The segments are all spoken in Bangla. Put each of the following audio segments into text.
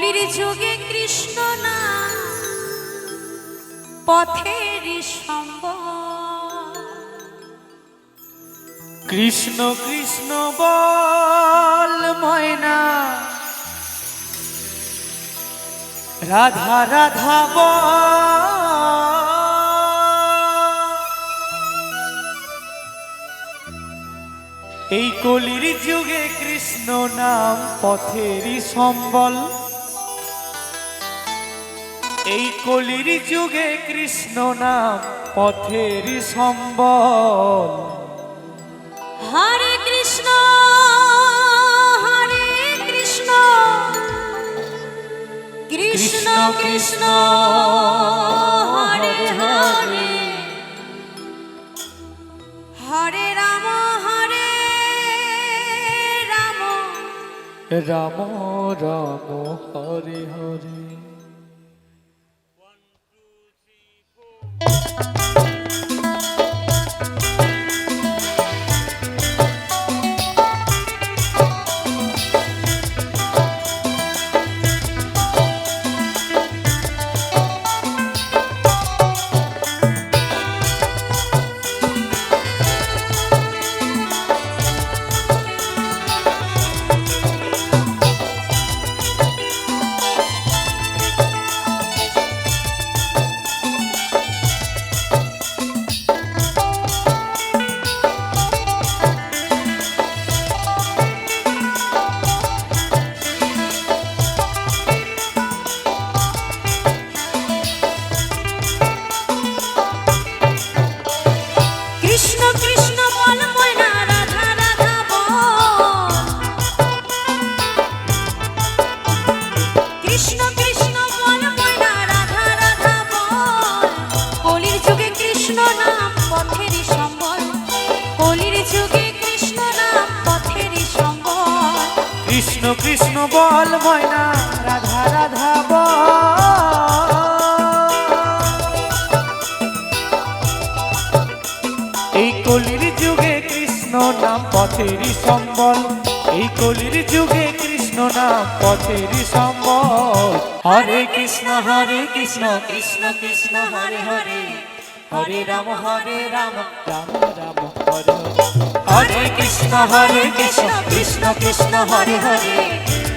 কলির যুগে কৃষ্ণ না পথের কৃষ্ণ কৃষ্ণ বল, ময়না। রাধা রাধা এই কলির যুগে কৃষ্ণ নাম পথেরই সম্বল। এই কলির যুগে কৃষ্ণ নাম পথেরই সম্বল। হরে কৃষ্ণ হরে কৃষ্ণ। কৃষ্ণ কৃষ্ণ হরে হরে। হরে রাম হরে রাম। রাম রাম হরে হরে। বল ময়না, রাধা রাধা এই কলির যুগে কৃষ্ণ নাম পথেরই সম্বল। এই কলির যুগে কৃষ্ণ নাম পথেরই সম্বল। হরে কৃষ্ণ হরে কৃষ্ণ কৃষ্ণ কৃষ্ণ, হরে হরে। হরে রাম হরে রাম রাম রাম হরে। হরে কৃষ্ণ হরে কৃষ্ণ কৃষ্ণ কৃষ্ণ, হরে হরে।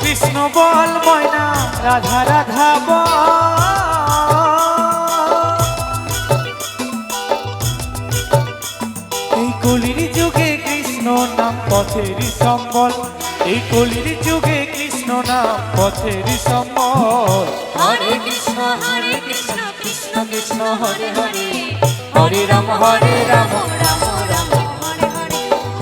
কৃষ্ণ বল ময়না রাধা রাধা এই কলির যুগে কৃষ্ণ নাম পথেরই সম্বল। এই কলির যুগে কৃষ্ণ নাম পথেরই সম্বল। হরে কৃষ্ণ হরে কৃষ্ণ কৃষ্ণ কৃষ্ণ হরে হরে। হরে রাম হরে রাম। রাম।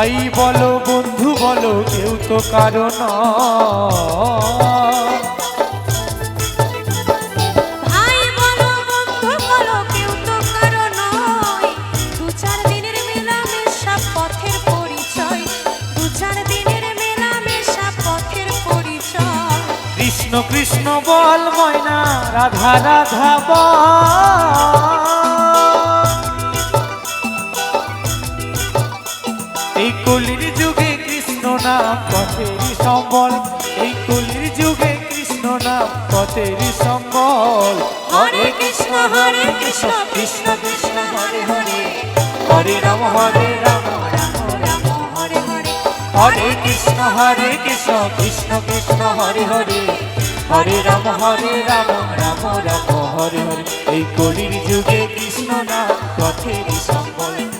ভাই বলো বন্ধু বলো কেউ তো কারণ কৃষ্ণ কৃষ্ণ বল ময়না রাধা রাধা বল। কলির যুগে কৃষ্ণ নাম পথেরই সম্বল। এই কলির যুগে কৃষ্ণ নাম পথেরই সম্বল। হরে কৃষ্ণ হরে কৃষ্ণ কৃষ্ণ কৃষ্ণ হরে হরে। হরে রাম হরে রাম। রাম রাম হরে হরে হরে কৃষ্ণ হরে কৃষ্ণ কৃষ্ণ কৃষ্ণ হরে হরে। হরে রাম হরে রাম রাম রাম হরে হরে। এই কলির যুগে কৃষ্ণ নাম পথেরই সম্বল।